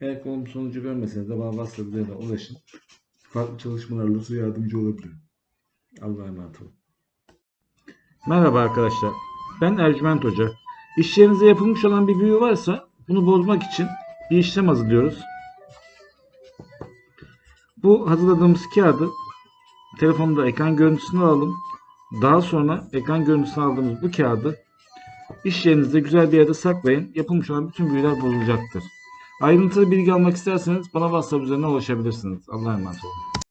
Eğer olumlu sonucu görmeseniz de bana WhatsApp ulaşın. Farklı çalışmalarla size yardımcı olabilirim. Allah'a emanet olun. Merhaba arkadaşlar. Ben Ercüment Hoca. İş yerinizde yapılmış olan bir büyü varsa bunu bozmak için bir işlem hazırlıyoruz. Bu hazırladığımız kağıdı telefonda ekran görüntüsünü alalım. Daha sonra ekran görüntüsünü aldığımız bu kağıdı iş yerinizde güzel bir yerde saklayın. Yapılmış olan bütün büyüler bozulacaktır. Ayrıntılı bilgi almak isterseniz bana WhatsApp üzerinden ulaşabilirsiniz. Allah'a emanet olun.